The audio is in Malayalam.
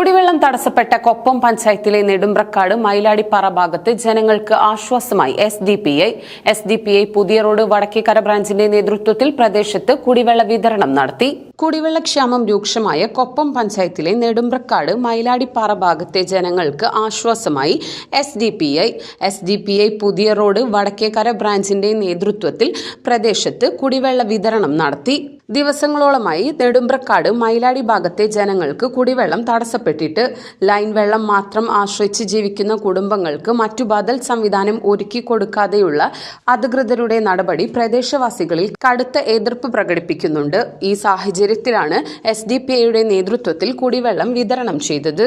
കുടിവെള്ളം തടസ്സപ്പെട്ട കൊപ്പം പഞ്ചായത്തിലെ നെടുമ്പ്രക്കാട് മയിലാടിപ്പാറ ഭാഗത്ത് ജനങ്ങൾക്ക് ആശ്വാസമായി S D P I. S D P I പുതിയ റോഡ് വടക്കേക്കര ബ്രാഞ്ചിന്റെ നേതൃത്വത്തിൽ പ്രദേശത്ത് കുടിവെള്ള വിതരണം നടത്തി. കുടിവെള്ളക്ഷാമം രൂക്ഷമായ കൊപ്പം പഞ്ചായത്തിലെ നെടുമ്പ്രക്കാട് മയിലാടിപ്പാറ ഭാഗത്തെ ജനങ്ങൾക്ക് ആശ്വാസമായി S D P I. S D P I പുതിയ റോഡ് വടക്കേക്കര ബ്രാഞ്ചിന്റെ നേതൃത്വത്തിൽ പ്രദേശത്ത് കുടിവെള്ള വിതരണം നടത്തി. ദിവസങ്ങളോളമായി നെടുമ്പ്രക്കാട് മയിലാടി ഭാഗത്തെ ജനങ്ങൾക്ക് കുടിവെള്ളം തടസ്സപ്പെട്ടിട്ട് ലൈൻ വെള്ളം മാത്രം ആശ്രയിച്ച് ജീവിക്കുന്ന കുടുംബങ്ങൾക്ക് മറ്റു ബദൽ സംവിധാനം ഒരുക്കി കൊടുക്കാതെയുള്ള അധികൃതരുടെ നടപടി പ്രദേശവാസികളിൽ കടുത്ത എതിർപ്പ് പ്രകടിപ്പിക്കുന്നുണ്ട്. ഈ സാഹചര്യത്തിലാണ് എസ് ഡി പി ഐയുടെ നേതൃത്വത്തിൽ കുടിവെള്ളം വിതരണം ചെയ്തത്.